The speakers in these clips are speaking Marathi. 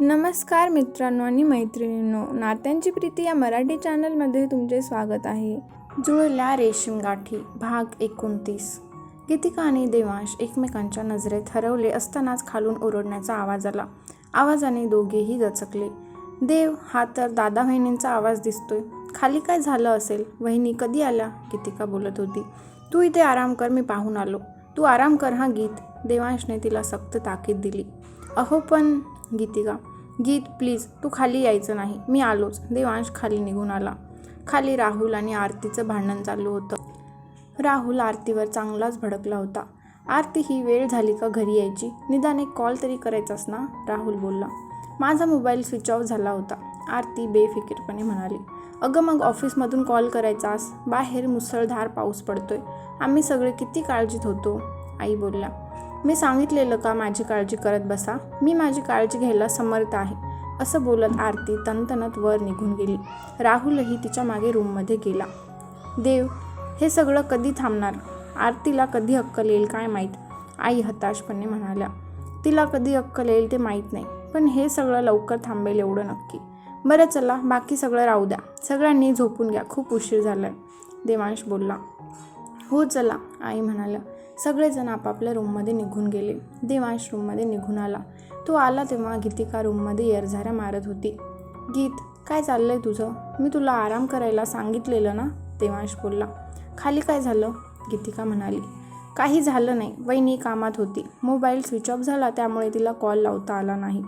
नमस्कार मित्रांनो आणि मैत्रिणींनो नात्यांची प्रीती या मराठी चॅनलमध्ये तुमचे स्वागत आहे. जुळल्या रेशीम गाठी भाग एकोणतीस. गीतिका आणि देवांश एकमेकांच्या नजरेत हरवले असतानाच खालून ओरडण्याचा आवाज आला. आवाजाने दोघेही दचकले. देव हा तर दादा वहिनींचा आवाज दिसतोय. खाली काय झालं असेल? वहिनी कधी आल्या? गीतिका बोलत होती. तू इथे आराम कर मी पाहून आलो. तू आराम कर हा गीत. देवांशने तिला सक्त ताकीद दिली. अहो पण गीतिका गीत प्लीज तू खाली यायचं नाही मी आलोच. देवांश खाली निघून आला. खाली राहुल आणि आरतीचं भांडण चालू होतं. राहुल आरतीवर चांगलाच भडकला होता. आरती ही वेळ झाली का घरी यायची? निदान एक कॉल तरी करायचास ना? राहुल बोलला. माझा मोबाईल स्विच ऑफ झाला होता आरती बेफिकीरपणे म्हणाली. अगं मग ऑफिसमधून कॉल करायचास? बाहेर मुसळधार पाऊस पडतोय. आम्ही सगळे किती काळजीत होतो? आई बोलल्या. मी सांगितलेलं का माझी काळजी करत बसा? मी माझी काळजी घ्यायला समर्थ आहे. असं बोलत आरती तनतनत वर निघून गेली. राहुलही तिच्यामागे रूममध्ये गेला. देव हे सगळं कधी थांबणार? आरतीला कधी अक्कल येईल काय माहीत? आई हताशपणे म्हणाल्या. तिला कधी अक्कल येईल ते माहीत नाही पण हे सगळं लवकर थांबेल एवढं नक्की. बरं चला बाकी सगळं राहू द्या. सगळ्यांनी झोपून घ्या. खूप उशीर झाला देवांश बोलला. हो चला आई म्हणाल्या. सगळेजण आपापल्या रूममध्ये निघून गेले. देवांश रूममध्ये निघून आला. तो आला तेव्हा गीतिका रूममध्ये येरझाऱ्या मारत होती. गीत काय चाललं आहे तुझं? मी तुला आराम करायला सांगितलेलं ना? देवांश बोलला. खाली काय झालं? गीतिका म्हणाली. काही झालं नाही. वहिनी कामात होती. मोबाईल स्विच ऑफ झाला. त्यामुळे तिला कॉल लावता आला नाही.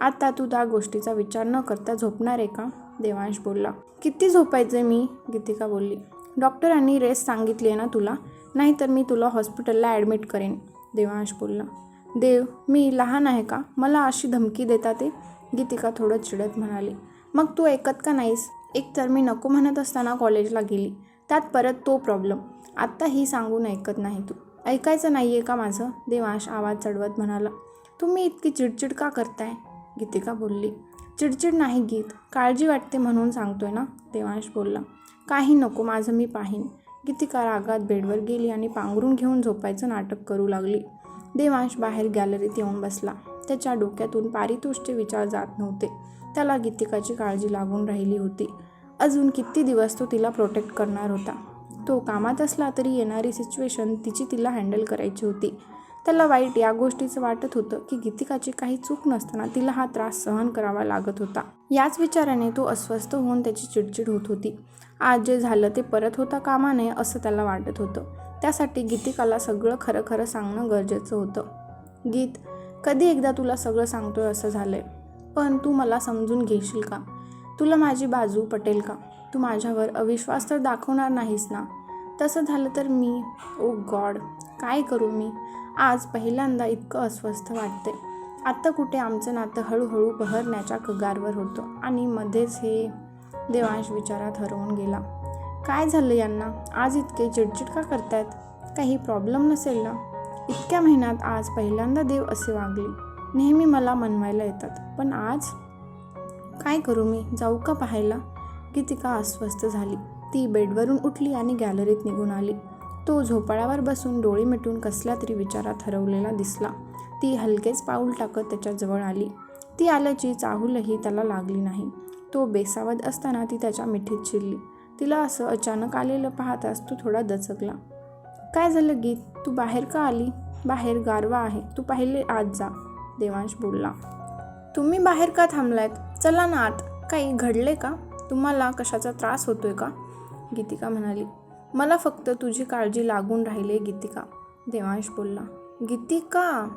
आता तू त्या गोष्टीचा विचार न करता झोपणार आहे का? देवांश बोलला. किती झोपायचं मी? गीतिका बोलली. डॉक्टरांनी रेस्ट सांगितली आहे ना तुला? नाहीतर मी तुला हॉस्पिटलला ॲडमिट करेन देवांश बोलला. देव मी लहान आहे का? मला अशी धमकी देता ते? गीतिका थोडं चिडत म्हणाली. मग तू ऐकत का नाहीस? एकतर मी नको म्हणत असताना कॉलेजला गेली. त्यात परत तो प्रॉब्लेम. आत्ता ही सांगून ऐकत नाही तू. ऐकायचं नाही आहे का माझं? देवांश आवाज चढवत म्हणाला. तुम्ही इतकी चिडचिड का करताय? गीतिका बोलली. चिडचिड नाही गीत. काळजी वाटते म्हणून सांगतोय ना? देवांश बोलला. काही नको माझं मी पाहीन. गीतिका रागात बेडवर गेली आणि पांघरून घेऊन झोपायचं नाटक करू लागली. देवांश बाहेर गॅलरीत येऊन बसला. त्याच्या डोक्यातून पारितोषचे विचार जात नव्हते. त्याला गीतिकाची काळजी लागून राहिली होती. अजून किती दिवस तो तिला प्रोटेक्ट करणार होता? तो कामात असला तरी येणारी सिच्युएशन तिची तिला हँडल करायची होती. त्याला वाईट या गोष्टीचं वाटत होतं की गीतिकाची काही चूक नसताना तिला हा त्रास सहन करावा लागत होता. याच विचाराने तो अस्वस्थ होऊन त्याची चिडचिड होत होती. आज जे झालं ते परत होता कामा नये असं त्याला वाटत होतं. त्यासाठी गीतिकाला सगळं खरं खरं सांगणं गरजेचं होतं. गीत कधी एकदा तुला सगळं सांगतोय असं झालंय पण तू मला समजून घेशील का? तुला माझी बाजू पटेल का? तू माझ्यावर अविश्वास तर दाखवणार नाहीस ना? तसं झालं तर मी ओ गॉड काय करू मी? आज पहिल्यांदा इतकं अस्वस्थ वाटते आत्ता कुठे आमचं नातं हळूहळू बहरण्याच्या कगारवर होतं आणि मध्येच हे देवांश विचारात हरवून गेला. काय झालं यांना? आज इतके चिडचिड का करतायत? काही प्रॉब्लेम नसेल ना? इतक्या महिन्यात आज पहिल्यांदा देव असे वागले. नेहमी मला मनवायला येतात. पण आज? काय करू मी? जाऊ का पाहायला? गीतिका अस्वस्थ झाली. ती बेडवरून उठली आणि गॅलरीत निघून आली. तो झोपाळ्यावर बसून डोळे मिटून कसल्या तरी विचारात हरवलेला दिसला. ती हलकेच पाऊल टाकत त्याच्याजवळ आली. ती आल्याची चाहूलही त्याला लागली नाही. तो बेसावत असताना ती त्याच्या मिठीत शिरली तिला असं अचानक आलेलं पाहताच तू थोडा दचकला. काय झालं गीत? तू बाहेर का आली? बाहेर गारवा आहे. तू पाहिले आत जा देवांश बोलला. तुम्ही बाहेर का थांबलायत? चला ना आत. काही घडले का? तुम्हाला कशाचा त्रास होतोय का? गीतिका म्हणाली. मला फक्त तुझी काळजी लागून राहिली गीतिका देवांश बोलला. गीतिका?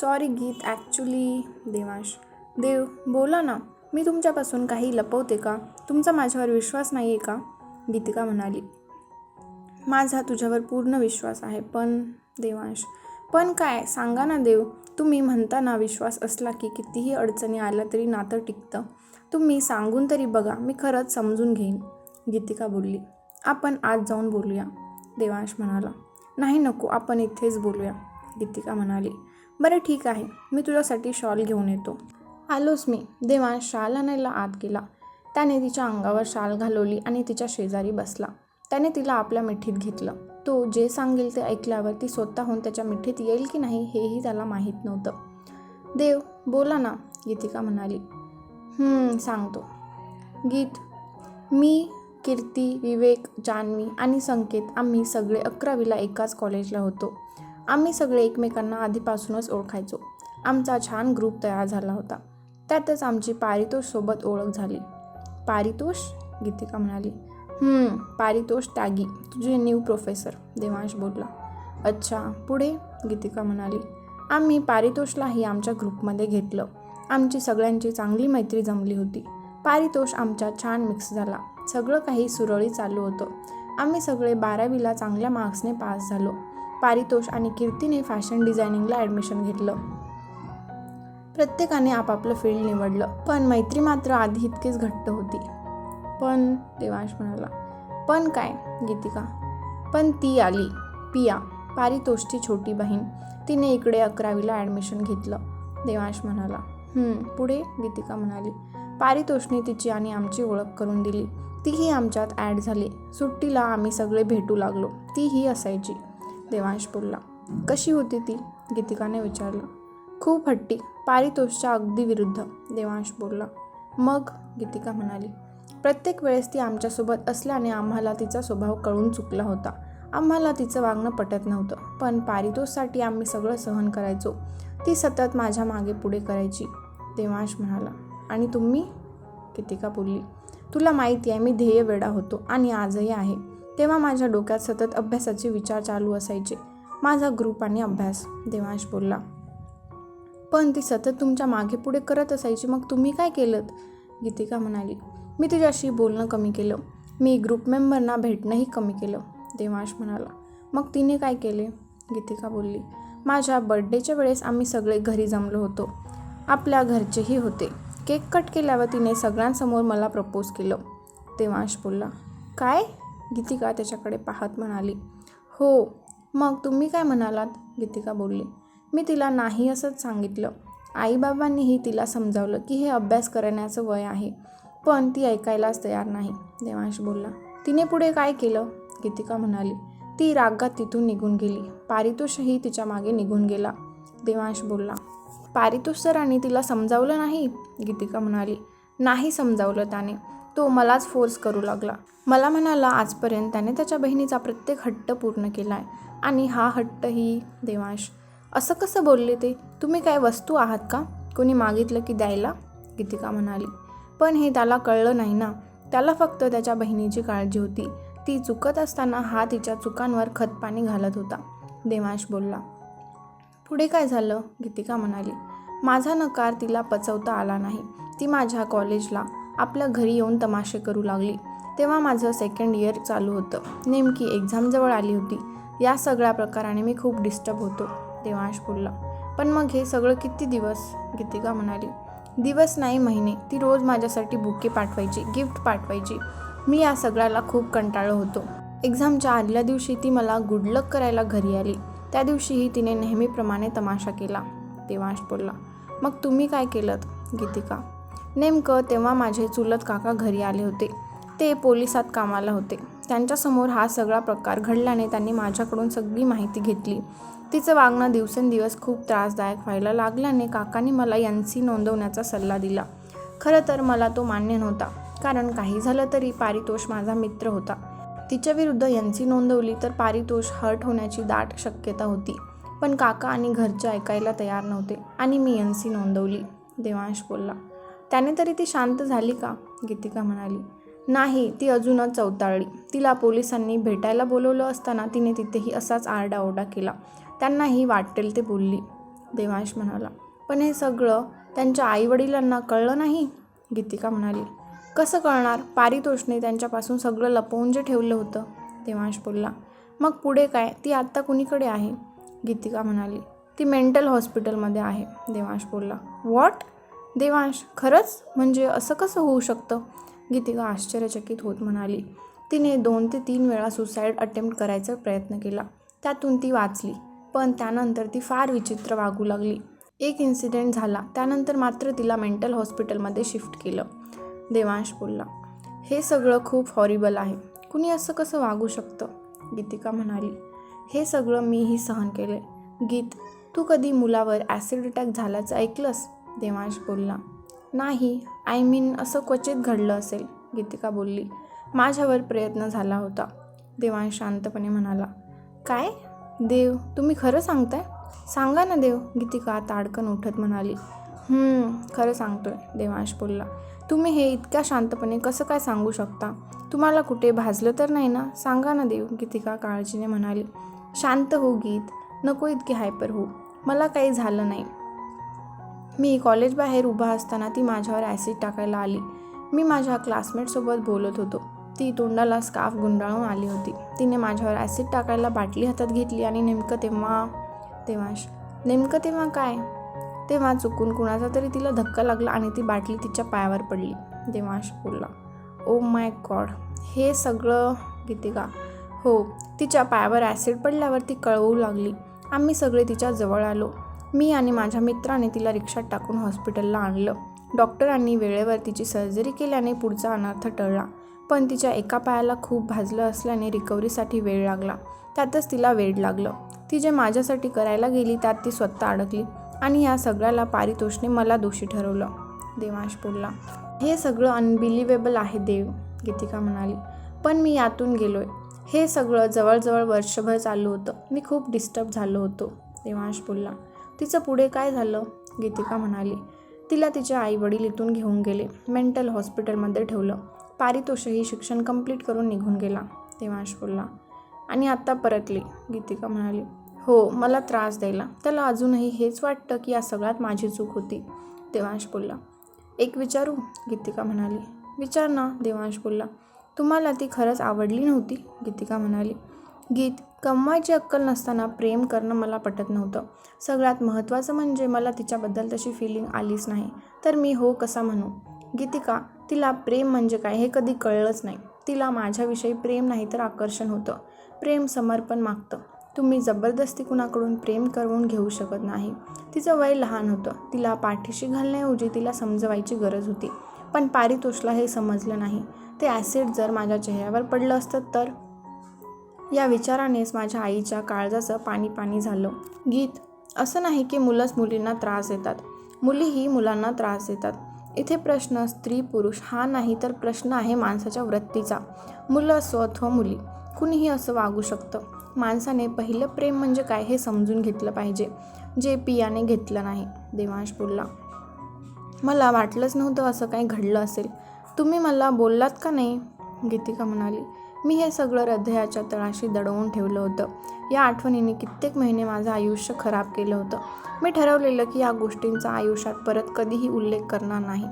Sorry Geet actually Devansh. देव बोला ना. मी तुमच्यापासून काही लपवते का? तुमचा माझ्यावर विश्वास नाही आहे का? गीतिका म्हणाली. माझा तुझ्यावर पूर्ण विश्वास आहे पण देवांश पण काय? सांगा ना देव तुम्ही म्हणताना विश्वास असला की कितीही अडचणी आल्या तरी नातं टिकतं. तुम्ही सांगून तरी बघा मी खरंच समजून घेईन. गीतिका बोलली. आपण आज जाऊन बोलूया देवांश म्हणाला. नाही नको आपण इथेच बोलूया गीतिका म्हणाली. बरं ठीक आहे मी तुझ्यासाठी शॉल घेऊन येतो. आलोच मी. देवान शाल आणायला आत गेला. त्याने तिच्या अंगावर शाल घालवली आणि तिच्या शेजारी बसला. त्याने तिला आपल्या मिठीत घेतलं. तो जे सांगेल ते ऐकल्यावर ती स्वतःहून त्याच्या मिठीत येईल की नाही हेही त्याला माहीत नव्हतं. देव बोला ना गीतिका म्हणाली. सांगतो. गीत मी कीर्ती विवेक जान्हवी आणि संकेत आम्ही सगळे अकरावीला एकाच कॉलेजला होतो. आम्ही सगळे एकमेकांना आधीपासूनच ओळखायचो. आमचा छान ग्रुप तयार झाला होता. त्यातच आमची पारितोषसोबत ओळख झाली. पारितोष? गीतिका म्हणाली. पारितोष त्यागी. तुझे न्यू प्रोफेसर देवांश बोलला. अच्छा पुढे? गीतिका म्हणाली. आम्ही पारितोषलाही आमच्या ग्रुपमध्ये घेतलं. आमची सगळ्यांची चांगली मैत्री जमली होती. पारितोष आमच्या छान मिक्स झाला. सगळं काही सुरळीत चालू होतं. आम्ही सगळे बारावीला चांगल्या मार्क्सने पास झालो. पारितोष आणि कीर्तीने फॅशन डिझायनिंगला ॲडमिशन घेतलं. प्रत्येकाने आपापलं फील्ड निवडलं पण मैत्री मात्र आधी इतकीच घट्ट होती. पण देवांश म्हणाला पण काय गीतिका? पण ती आली पिया पारितोषची छोटी बहीण. तिने इकडे अकरावीला ॲडमिशन घेतलं. देवांश म्हणाला पुढे? गीतिका म्हणाली पारितोषने तिची आणि आमची ओळख करून दिली. तीही आमच्यात ॲड झाली. सुट्टीला आम्ही सगळे भेटू लागलो. तीही असायची. देवांश बोलला कशी होती ती? गीतिकाने विचारलं खूप हट्टी पारितोषच्या अगदी विरुद्ध देवांश बोलला. मग गीतिका म्हणाली प्रत्येक वेळेस ती आमच्यासोबत असल्याने आम्हाला तिचा स्वभाव कळून चुकला होता. आम्हाला तिचं वागणं पटत नव्हतं पण पारितोषसाठी आम्ही सगळं सहन करायचो. ती सतत माझ्या मागे पुढे करायची देवांश म्हणाला. आणि तुम्ही? गीतिका बोलली तुला माहिती आहे मी ध्येय वेडा होतो आणि आजही आहे. तेव्हा माझ्या डोक्यात सतत अभ्यासाचे विचार चालू असायचे. माझा ग्रुप आणि अभ्यास देवांश बोलला. पण ती सतत तुमच्या मागे पुढे करत असायची. मग तुम्ही काय केलं? गीतिका म्हणाली मी तुझ्याशी बोलणं कमी केलं. मी ग्रुप मेंबरना भेटणंही कमी केलं देवांश म्हणाला. मग तिने काय केले? गीतिका बोलली माझ्या बड्डेच्या वेळेस आम्ही सगळे घरी जमलो होतो. आपल्या घरचेही होते. केक कट केल्यावर तिने सगळ्यांसमोर मला प्रपोज केलं. देवांश बोलला काय? गीतिका त्याच्याकडे पाहत म्हणाली हो. मग तुम्ही काय म्हणालात? गीतिका बोलली मी तिला नाही असंच सांगितलं. आईबाबांनीही तिला समजावलं की हे अभ्यास करण्याचं वय आहे पण ती ऐकायलाच तयार नाही देवांश बोलला. तिने पुढे काय केलं? गीतिका म्हणाली ती रागात तिथून निघून गेली. पारितोषही तिच्यामागे निघून गेला देवांश बोलला. पारितोष सरांनी तिला समजावलं नाही? गीतिका म्हणाली नाही समजावलं त्याने. तो मलाच फोर्स करू लागला. मला म्हणाला आजपर्यंत त्याने त्याच्या बहिणीचा प्रत्येक हट्ट पूर्ण केला आहे आणि हा हट्टही देवांश असं कसं बोलले ते? तुम्ही काय वस्तू आहात का? कोणी मागितलं की द्यायला? गीतिका म्हणाली. पण हे त्याला कळलं नाही ना. त्याला फक्त त्याच्या बहिणीची काळजी होती. ती चुकत असताना हा तिच्या चुकांवर खतपाणी घालत होता. देवांश बोलला. पुढे काय झालं? गीतिका म्हणाली. माझा नकार तिला पचवता आला नाही. ती माझ्या कॉलेजला आपल्या घरी येऊन तमाशे करू लागली. तेव्हा माझं सेकंड इयर चालू होतं. नेमकी एक्झाम जवळ आली होती. या सगळ्या प्रकाराने मी खूप डिस्टर्ब होतो. देवांश बोलला. पण मग हे सगळं किती दिवस? गीतिका म्हणाली दिवस नाही महिने. ती रोज माझ्यासाठी बुके पाठवायची गिफ्ट पाठवायची. मी या सगळ्याला खूप कंटाळलो होतो. एक्झामच्या आदल्या दिवशी ती मला गुड लक करायला घरी आली. त्या दिवशीही तिने नेहमीप्रमाणे तमाशा केला. देवांश बोलला मग तुम्ही काय केलं गीतिका नेमकं तेव्हा माझे चुलत काका घरी आले होते. ते पोलिसात कामाला होते. त्यांच्यासमोर हा सगळा प्रकार घडल्याने त्यांनी माझ्याकडून सगळी माहिती घेतली. तिचं वागणं दिवसेंदिवस खूप त्रासदायक व्हायला लागल्याने काकांनी मला एन सी नोंदवण्याचा सल्ला दिला. खरं तर मला तो मान्य नव्हता कारण काही झालं तरी पारितोष माझा मित्र होता. तिच्या विरुद्ध एन सी नोंदवली तर पारितोष हर्ट होण्याची दाट शक्यता होती पण काका आणि घरचे ऐकायला तयार नव्हते आणि मी एन सी नोंदवली देवांश बोलला. त्याने तरी ती शांत झाली का? गीतिका म्हणाली. नाही ती अजूनच चौताळली. तिला पोलिसांनी भेटायला बोलवलं असताना तिने तिथेही असाच आरडाओरडा केला. त्यांनाही वाटेल ते बोलली. देवांश म्हणाला पण हे सगळं त्यांच्या आईवडिलांना कळलं नाही? गीतिका म्हणाली कसं कळणार? पारितोषने त्यांच्यापासून सगळं लपवून जे ठेवलं होतं. देवांश बोलला मग पुढे काय? ती आत्ता कुणीकडे आहे? गीतिका म्हणाली ती मेंटल हॉस्पिटलमध्ये आहे. देवांश बोलला व्हॉट देवांश खरंच? म्हणजे असं कसं होऊ शकतं? गीतिका आश्चर्यचकित होत म्हणाली तिने दोन ते तीन वेळा सुसाईड अटेम्प्ट करायचा प्रयत्न केला. त्यातून ती वाचली. पण त्यानंतर ती फार विचित्र वागू लागली. एक इन्सिडेंट झाला. त्यानंतर मात्र तिला मेंटल हॉस्पिटलमध्ये शिफ्ट केलं. देवांश बोलला हे सगळं खूप हॉरिबल आहे. कुणी असं कसं वागू शकतं? गीतिका म्हणाली हे सगळं मीही सहन केले. गीत तू कधी मुलावर ॲसिड अटॅक झाल्याचं ऐकलंस? देवांश बोलला नाही. आय मीन असं क्वचित घडलं असेल. गीतिका बोलली माझ्यावर प्रयत्न झाला होता. देवांश शांतपणे म्हणाला काय? देव तुम्ही खरं सांगताय? सांगा ना देव गीतिका ताडकन उठत म्हणाली. खरं सांगतोय देवांश बोलला. तुम्ही हे इतक्या शांतपणे कसं काय सांगू शकता? तुम्हाला कुठे भाजलं तर नाही ना? सांगा ना देव गीतिका काळजीने म्हणाली. शांत हो गीत. नको इतके हायपर हो मला काही झालं नाही. मी कॉलेजबाहेर उभा असताना ती माझ्यावर ॲसिड टाकायला आली. मी माझ्या क्लासमेटसोबत बोलत होतो. ती तोंडाला स्काफ गुंडाळून आली होती. तिने माझ्यावर ॲसिड टाकायला बाटली हातात घेतली आणि नेमकं तेव्हा तेव्हाश नेमकं तेव्हा काय? तेव्हा चुकून कुणाचा तरी तिला धक्का लागला आणि ती बाटली तिच्या पायावर पडली. देवांश बोलला ओ माय गॉड हे सगळं गीतिका हो तिच्या पायावर ॲसिड पडल्यावर ती कळवू लागली. आम्ही सगळे तिच्या जवळ आलो. मी आणि माझ्या मित्राने तिला रिक्षात टाकून हॉस्पिटलला आणलं. डॉक्टरांनी वेळेवर तिची सर्जरी केल्याने पुढचा अनर्थ टळला. पण तिच्या एका पायाला खूप भाजलं असल्याने रिकव्हरीसाठी वेळ लागला. त्यातच तिला वेड लागलं. ती जे माझ्यासाठी करायला गेली त्यात ती स्वतः अडकली आणि या सगळ्याला पारितोषने मला दोषी ठरवलं. देवांश बोलला हे सगळं अनबिलिवेबल आहे देव. गीतिका म्हणाली. पण मी यातून गेलोय. हे सगळं जवळजवळ वर्षभर चालू होतं. मी खूप डिस्टर्ब झालो होतो. देवांश बोलला तिचं पुढे काय झालं? गीतिका म्हणाली. तिला तिचे आई वडील इथून घेऊन गेले. मेंटल हॉस्पिटलमध्ये ठेवलं. पारितोषही शिक्षण कंप्लीट करून निघून गेला देवांश बोलला आणि आत्ता परतली गीतिका म्हणाली हो मला त्रास द्यायला. त्याला अजूनही हेच वाटतं की या सगळ्यात माझी चूक होती. देवांश बोलला एक विचारू? गीतिका म्हणाली विचार ना. देवांश बोलला तुम्हाला ती खरंच आवडली नव्हती? गीतिका म्हणाली गीत कमवायची अक्कल नसताना प्रेम करणं मला पटत नव्हतं. सगळ्यात महत्त्वाचं म्हणजे मला तिच्याबद्दल तशी फिलिंग आलीच नाही. तर मी हो कसा म्हणू? गीतिका तिला प्रेम म्हणजे काय हे कधी कळलंच नाही. तिला माझ्याविषयी प्रेम नाही तर आकर्षण होतं. प्रेम समर्पण मागतं. तुम्ही जबरदस्ती कुणाकडून प्रेम करून घेऊ शकत नाही. तिचं वय लहान होतं. तिला पाठीशी घालण्याऐवजी तिला समजवायची गरज होती. पण पारितोषला हे समजलं नाही. ते ॲसिड जर माझ्या चेहऱ्यावर पडलं असतं तर? या विचारानेच माझ्या आईच्या काळजाचं पाणी पाणी झालं. गीत असं नाही की मुलंच मुलींना त्रास देतात. मुलीही मुलांना त्रास देतात. इथे प्रश्न स्त्री पुरुष हा नाही तर प्रश्न आहे माणसाच्या वृत्तीचा. मुलं असो अथवा मुली कुणीही असं वागू शकतं. माणसाने पहिलं प्रेम म्हणजे काय हे समजून घेतलं पाहिजे. जे पियाने घेतलं नाही देवांश बोलला. मला वाटलंच नव्हतं असं काही घडलं असेल. तुम्ही मला बोललात का नाही? गीतिका म्हणाली. मी हे सगळं हृदयाच्या तळाशी दडवून ठेवलं होतं. या आठवणीने कित्येक महिने माझं आयुष्य खराब केलं होतं. मी ठरवलेलं की या गोष्टींचा आयुष्यात परत कधीही उल्लेख करणार नाही.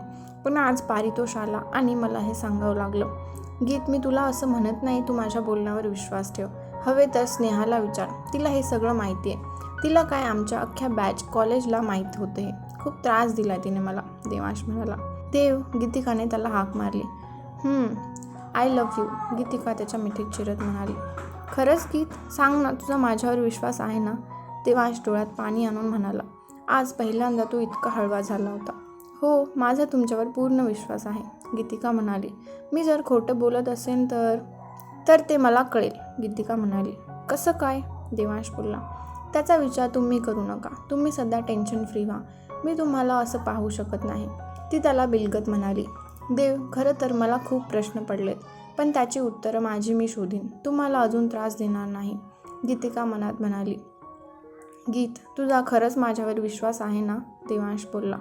पण आज पारितोष आला आणि मला हे सांगावं लागलं. गीत मी तुला असं म्हणत नाही तू माझ्या बोलण्यावर विश्वास ठेव. हवे तर स्नेहाला विचार. तिला हे सगळं माहिती आहे. तिला काय आमच्या अख्ख्या बॅच कॉलेजला माहीत होते हे. खूप त्रास दिला तिने मला. देवांश म्हणाला देव गीतिकाने त्याला हाक मारली. आय लव्ह यू गीतिका त्याच्या मिठीत चिरत म्हणाली. खरंच गीत सांग ना तुझा माझ्यावर विश्वास आहे ना? देवांश डोळ्यात पाणी आणून म्हणाला आज पहिल्यांदा तू इतका हळवा झाला होता. हो माझा तुमच्यावर पूर्ण विश्वास आहे गीतिका म्हणाली. मी जर खोटं बोलत असेन तर तर ते मला कळेल गीतिका म्हणाली. कसं काय? देवांश बोलला. त्याचा विचार तुम्ही करू नका. तुम्ही सध्या टेन्शन फ्री व्हा. मी तुम्हाला असं पाहू शकत नाही. ती त्याला बिलगत म्हणाली. देव खरं तर मला खूप प्रश्न पडलेत. पण त्याची उत्तरं माझी मी शोधीन. तुम्हाला अजून त्रास देणार नाही गीतिका मनात म्हणाली. गीत तुझा खरंच माझ्यावर विश्वास आहे ना? देवांश बोलला.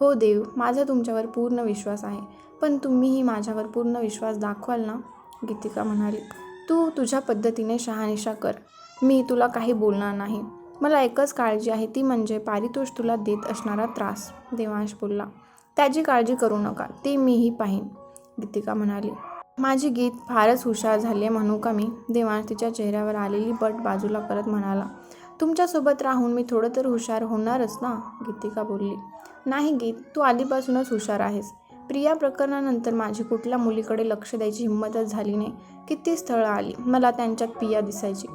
हो देव माझा तुमच्यावर पूर्ण विश्वास आहे. पण तुम्हीही माझ्यावर पूर्ण विश्वास दाखवाल ना? गीतिका म्हणाली. तू तुझ्या पद्धतीने शहानिशा कर. मी तुला काही बोलणार नाही. मला एकच काळजी आहे ती म्हणजे पारितोष तुला देत असणारा त्रास. देवांश बोलला. त्याची काळजी करू नका ते मीही पाहीन. गीतिका म्हणाली. माझी गीत फारच हुशार झाले म्हणू का मी? देवान तिच्या चेहऱ्यावर आलेली बट बाजूला करत म्हणाला तुमच्यासोबत राहून मी थोडं तर हुशार होणारच ना? गीतिका बोलली. नाही गीत तू आधीपासूनच हुशार आहेस. प्रिया प्रकरणानंतर माझी कुठल्या मुलीकडे लक्ष द्यायची हिंमतच झाली नाही. किती स्थळं आली मला त्यांच्यात पिया दिसायची.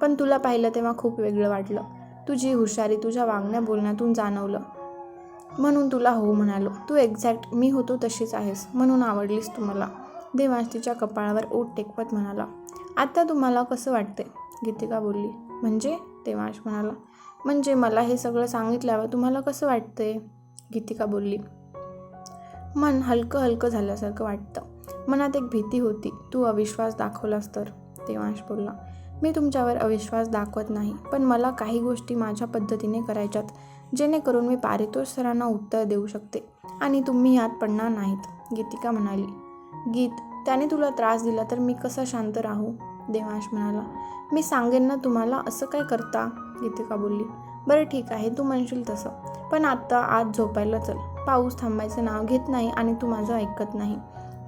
पण तुला पाहिलं तेव्हा खूप वेगळं वाटलं. तुझी हुशारी तुझ्या वागण्या बोलण्यातून जाणवलं. म्हणून तुला हो म्हणालो. तू एक्झॅक्ट मी होतो तशीच आहेस म्हणून आवडलीस तू मला. देवांश तिच्या कपाळावर ओट टेकवत म्हणाला आता तुम्हाला कसं वाटते गीतिका बोलली म्हणजे? देवांश म्हणाला म्हणजे मला हे सगळं सांगितल्यावर तुम्हाला कसं वाटतंय? गीतिका बोलली मन हलकं हलकं झाल्यासारखं वाटतं. मनात एक भीती होती तू अविश्वास दाखवलास तर. देवांश बोलला मी तुमच्यावर अविश्वास दाखवत नाही पण मला काही गोष्टी माझ्या पद्धतीने करायच्यात जेणेकरून मी पारितोष सरांना उत्तर देऊ शकते आणि तुम्ही यात पडणार नाहीत. गीतिका म्हणाली गीत त्याने तुला त्रास दिला तर मी कसा शांत राहू? देवांश म्हणाला. मी सांगेन ना तुम्हाला असं काय करता? गीतिका बोलली. बरं ठीक आहे तू म्हणशील तसं. पण आत्ता आज झोपायला चल. पाऊस थांबायचं नाव घेत नाही आणि तू माझं ऐकत नाही.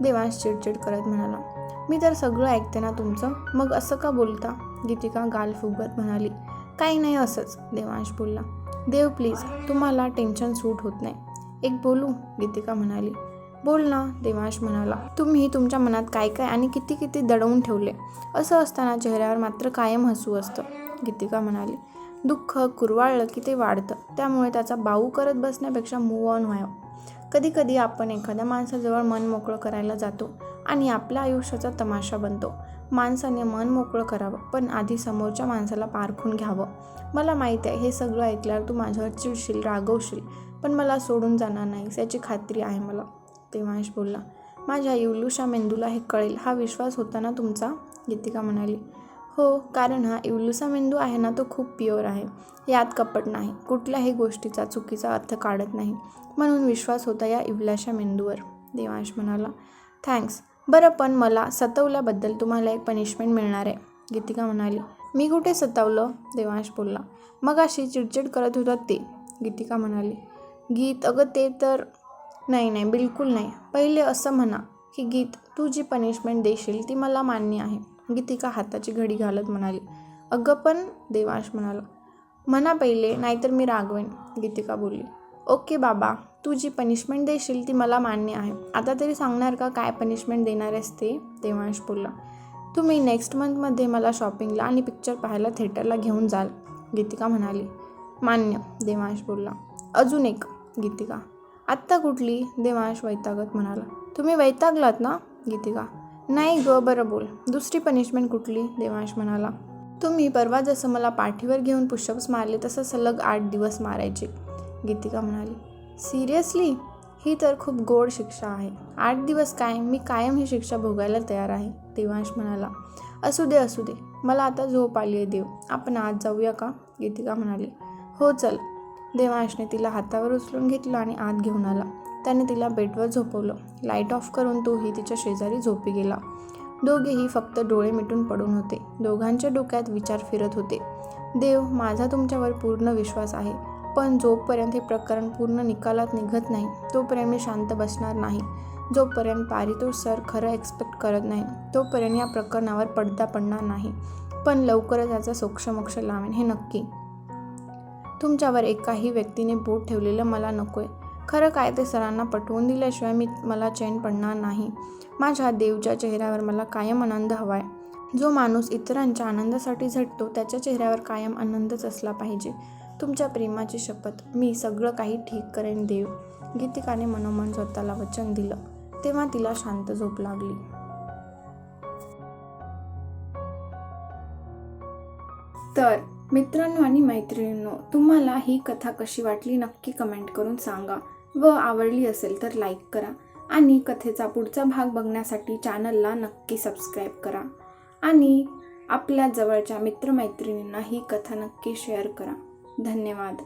देवांश चिडचिड करत म्हणाला. मी तर सगळं ऐकते ना तुमचं. मग असं का बोलता? गीतिका गाल फुगत म्हणाली. काही नाही असंच देवांश बोलला. देव प्लीज तुम्हाला टेन्शन सूट होत नाही. एक बोलू? गीतिका म्हणाली. बोल ना देवांश म्हणाला. तुम्ही तुमच्या मनात काय काय आणि किती किती दडवून ठेवले? असं असताना चेहऱ्यावर मात्र कायम हसू असतं. गीतिका म्हणाली दुःख कुरवाळलं की ते वाढतं. त्यामुळे त्याचा बाऊ करत बसण्यापेक्षा मूव ऑन व्हावं. कधी कधी आपण एखाद्या माणसाजवळ मन मोकळं करायला जातो आणि आपल्या आयुष्याचा तमाशा बनतो. माणसाने मन मोकळं करावं पण आधी समोरच्या माणसाला पारखून घ्यावं. मला माहीत आहे हे सगळं ऐकल्यावर तू माझ्यावर चिडशील रागवशील पण मला सोडून जाणार नाहीस याची खात्री आहे मला. देवांश बोलला माझ्या इवलूशा मेंदूला हे कळेल हा विश्वास होता ना तुमचा गीतिका म्हणाली हो कारण हा इवलुसा मेंदू आहे ना तो खूप प्युअर आहे. यात कपट नाही कुठल्याही गोष्टीचा चुकीचा अर्थ काढत नाही. म्हणून विश्वास होता या इवलाशा मेंदूवर. देवांश म्हणाला थँक्स. बरं पण मला सतवल्याबद्दल तुम्हाला एक पनिशमेंट मिळणार आहे. गीतिका म्हणाली मी कुठे सतावलं? देवांश बोलला मग अशी चिडचिड करत होतात ते. गीतिका म्हणाली गीत अगं ते तर नाही नाही बिलकुल नाही. पहिले असं म्हणा की गीत तू जी पनिशमेंट देशील ती मला मान्य आहे. गीतिका हाताची घडी घालत म्हणाली. अगं पण देवांश म्हणाला. म्हणा पहिले नाहीतर मी रागवेन गीतिका बोलली. ओके बाबा तू जी पनिशमेंट देशील ती मला मान्य आहे. आता तरी सांगणार का काय पनिशमेंट देणार आहेस ते? देवांश बोलला. तुम्ही नेक्स्ट मंथमध्ये मला शॉपिंगला आणि पिक्चर पाहायला थिएटरला घेऊन जाल गीतिका म्हणाली. मान्य देवांश बोलला. अजून एक गीतिका. आत्ता कुठली? देवांश वैतागत म्हणाला. तुम्ही वैतागलात ना गीतिका? नाही ग बरं बोल. दुसरी पनिशमेंट कुठली? देवांश म्हणाला. तुम्ही परवा जसं मला पाठीवर घेऊन पुशअप्स मारले तसं सलग आठ दिवस मारायचे गीतिका म्हणाली. सिरियसली ही तर खूप गोड शिक्षा आहे. आठ दिवस काय? मी कायम ही शिक्षा भोगायला तयार आहे देवांश म्हणाला. असू दे असू दे. मला आता झोप आली आहे देव. आपण आज जाऊया का? गीतिका म्हणाली. हो चल. देवांशने तिला हातावर उचलून घेतलं आणि आत घेऊन आला. त्याने तिला बेडवर झोपवलं. लाइट ऑफ करून तोही तिच्या शेजारी झोपी गेला. दोघेही फक्त डोळे मिटून पडून होते. दोघांच्या डोक्यात विचार फिरत होते. देव माझा तुमच्यावर पूर्ण विश्वास आहे. पण जोपर्यंत हे प्रकरण पूर्ण निकालात निघत नाही तोपर्यंत मी शांत बसणार नाही. जोपर्यंत पारितोष सर खरं एक्सपेक्ट करत नाही तोपर्यंत या प्रकरणावर पडदा पडणार नाही. पण लवकरच याचा सोक्षमोक्ष लावेन हे नक्की. तुमच्यावर एकाही व्यक्तीने बोट ठेवलेलं मला नको आहे खरं काय ते सरांना पटवून दिल्याशिवाय मी मला चैन पडणार नाही. माझ्या देवच्या चेहऱ्यावर मला कायम आनंद हवा आहे जो माणूस इतरांच्या आनंदासाठी झटतो त्याच्या चेहऱ्यावर कायम आनंदच असला पाहिजे. तुमच्या प्रेमाची शपथ मी सगळं काही ठीक करेन देव. गीतिकाने मनोमन स्वतःला वचन दिलं. तेव्हा तिला शांत झोप लागली. तर मित्रांनो आणि मैत्रिणींनो तुम्हाला ही कथा कशी वाटली नक्की कमेंट करून सांगा व आवडली असेल तर लाईक करा आणि कथेचा पुढचा भाग बघण्यासाठी चॅनलला नक्की सबस्क्राईब करा आणि आपल्या जवळच्या मित्रमैत्रिणींना ही कथा नक्की शेअर करा. धन्यवाद.